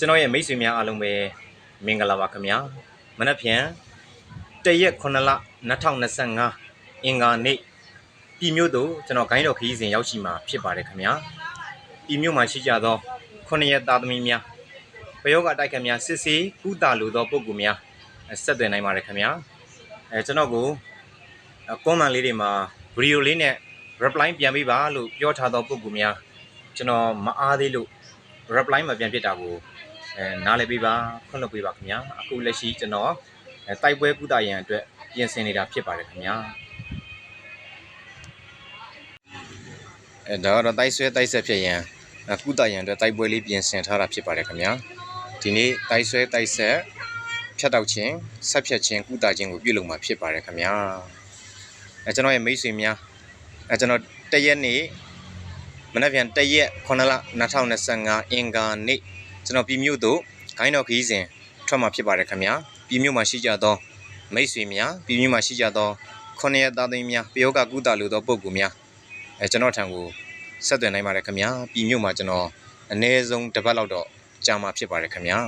ကျွန်တော်ရဲ့မိတ်ဆွေများအားလုံးပဲမင်္ဂလာပါခင်ဗျာမနက်ဖြန်တရက်9လ2025အင်္ဂါနေ့ပြည်မြို့သို့ကျွန်တော်ဂိုင်းတော်ခရီးစဉ်ရောက်ရှိမှာဖြစ်ပါတယ်ခင်ဗျာပြည်မြို့မှာရှိကြသော9ရက်သားသမီးများပယောဂတိုက်ခတ်များစစ်ဆေးကုသလိုသောပုဂ္ဂိုလ်များဆက်သွယ်နိုင်ပါတယ်ခင်ဗျာအဲကျွန်တော်ကိုကွန်မန့်လေးတွေမှာဗီဒီယိုလေးနဲ့ reply ပြန်ပေးပါလို့ပြောထားသောပုဂ္ဂိုလ်များကျွန်တော်မအားသေးလို့ reply မပြန်ဖြစ်တာကို အဲနားလည်ပေးပါခွင့်လွှတ်ပေးပါခင်ဗျာအခုလက်ရှိကျွန်တော်အဲတိုက်ပွဲကုသရန်အတွက်ပြင်ဆင်နေတာဖြစ်ပါတယ်ခင်ဗျာအဲဒါကတော့တိုက်ဆွဲတိုက်ဆက်ဖြစ်ရန်အဲကုသရန်အတွက်တိုက်ပွဲလေးပြင်ဆင်ထားတာဖြစ်ပါတယ်ခင်ဗျာဒီနေ့တိုက်ဆွဲတိုက်ဆက်ဖြတ်တောက်ခြင်းဆက်ဖြတ်ခြင်းကုသခြင်းကိုပြုလုပ်မှာဖြစ်ပါတယ်ခင်ဗျာအဲကျွန်တော်ရဲ့မိတ်ဆွေများအဲကျွန်တော်တရက်နေ့မနက်ဖြန်တရက်9လ2025အင်္ဂါနေ့ ကျွန်တော်ပြည်မြို့သို့ဂိုင်းတော်ခီးစဉ်ထွက်မှာဖြစ်ပါတယ်ခင်ဗျာပြည်မြို့မှာရှိကြသောမိတ်ဆွေများပြည်မြို့မှာရှိကြသောခொနရက်သားသမီးများပယောဂကုသလိုသောပုဂ္ဂိုလ်များအဲကျွန်တော်ထံကိုဆက်သွယ်နိုင်ပါတယ်ခင်ဗျာပြည်မြို့မှာကျွန်တော်အနည်းဆုံးတစ်ပတ်လောက်တော့ကြာမှာဖြစ်ပါတယ်ခင်ဗျာ